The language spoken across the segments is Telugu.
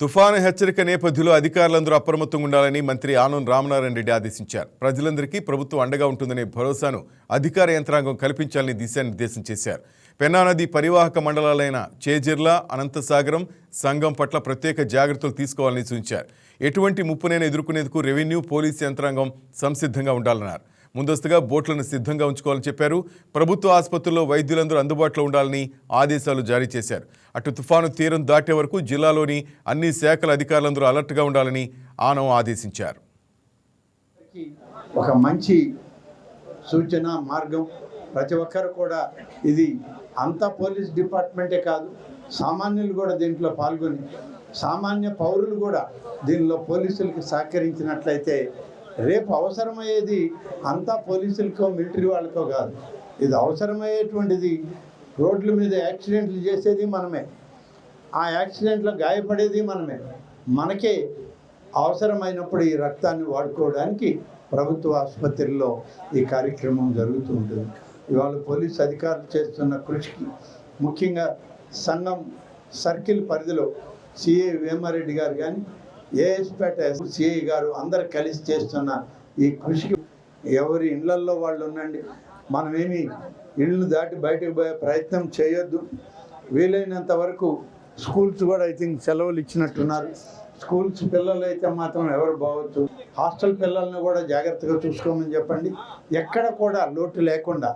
తుఫాను హెచ్చరిక నేపథ్యంలో అధికారులందరూ అప్రమత్తంగా ఉండాలని మంత్రి ఆనం రామనారాయణ రెడ్డి ఆదేశించారు. ప్రజలందరికీ ప్రభుత్వం అండగా ఉంటుందనే భరోసాను అధికార యంత్రాంగం కల్పించాలని దిశానిర్దేశం చేశారు. పెన్నా నది పరివాహక మండలాలైన చేజిర్ల అనంతసాగరం సంఘం పట్ల ప్రత్యేక జాగ్రత్తలు తీసుకోవాలని సూచించారు. ఎటువంటి ముప్పునైనా ఎదుర్కొనేందుకు రెవెన్యూ పోలీసు యంత్రాంగం సంసిద్ధంగా ఉండాలన్నారు. ముందస్తుగా బోట్లను సిద్ధంగా ఉంచుకోవాలని చెప్పారు. ప్రభుత్వ ఆసుపత్రుల్లో వైద్యులందరూ అందుబాటులో ఉండాలని ఆదేశాలు జారీ చేశారు. అటు తుఫాను తీరం దాటే వరకు జిల్లాలోని అన్ని శాఖల అధికారులందరూ అలర్ట్గా ఉండాలని ఆనం ఆదేశించారు. ఒక మంచి సూచన మార్గం. ప్రతి ఒక్కరు కూడా ఇది అంతా పోలీస్ డిపార్ట్మెంటే కాదు. సామాన్యులు కూడా దీంట్లో పాల్గొని సామాన్య పౌరులు కూడా దీనిలో పోలీసులకు సహకరించినట్లయితే రేపు అవసరమయ్యేది అంతా పోలీసులకో మిలిటరీ వాళ్ళకో కాదు. ఇది అవసరమయ్యేటువంటిది రోడ్ల మీద యాక్సిడెంట్లు చేసేది మనమే. ఆ యాక్సిడెంట్లో గాయపడేది మనమే. మనకే అవసరమైనప్పుడు ఈ రక్తాన్ని వాడుకోవడానికి ప్రభుత్వ ఆసుపత్రిలో ఈ కార్యక్రమం జరుగుతూ ఉంటుంది. ఇవాళ పోలీస్ అధికారులు చేస్తున్న కృషికి ముఖ్యంగా సంఘం సర్కిల్ పరిధిలో సిఏ వేమారెడ్డి గారు కానీ ఏఎస్పేట సిఐ గారు అందరు కలిసి చేస్తున్న ఈ కృషికి ఎవరి ఇళ్ళల్లో వాళ్ళు ఉండండి. మనమేమి ఇళ్ళు దాటి బయటకు పోయే ప్రయత్నం చేయొద్దు. వీలైనంత వరకు స్కూల్స్ కూడా ఐ థింక్ సెలవులు ఇచ్చినట్టున్నారు. స్కూల్స్ పిల్లలు అయితే మాత్రం ఎవరు బాగొచ్చు హాస్టల్ పిల్లల్ని కూడా జాగ్రత్తగా చూసుకోమని చెప్పండి. ఎక్కడ కూడా లోటు లేకుండా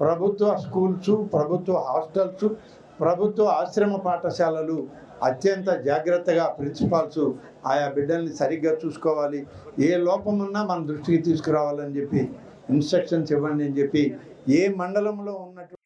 ప్రభుత్వ స్కూల్స్ ప్రభుత్వ హాస్టల్స్ ప్రభుత్వ ఆశ్రమ పాఠశాలలు అత్యంత జాగ్రత్తగా ప్రిన్సిపాల్స్ ఆయా బిడ్డల్ని సరిగ్గా చూసుకోవాలి. ఏ లోపం ఉన్నా మన దృష్టికి తీసుకురావాలని చెప్పి ఇన్స్ట్రక్షన్స్ ఇవ్వండి అని చెప్పి ఏ మండలంలో ఉన్నటువంటి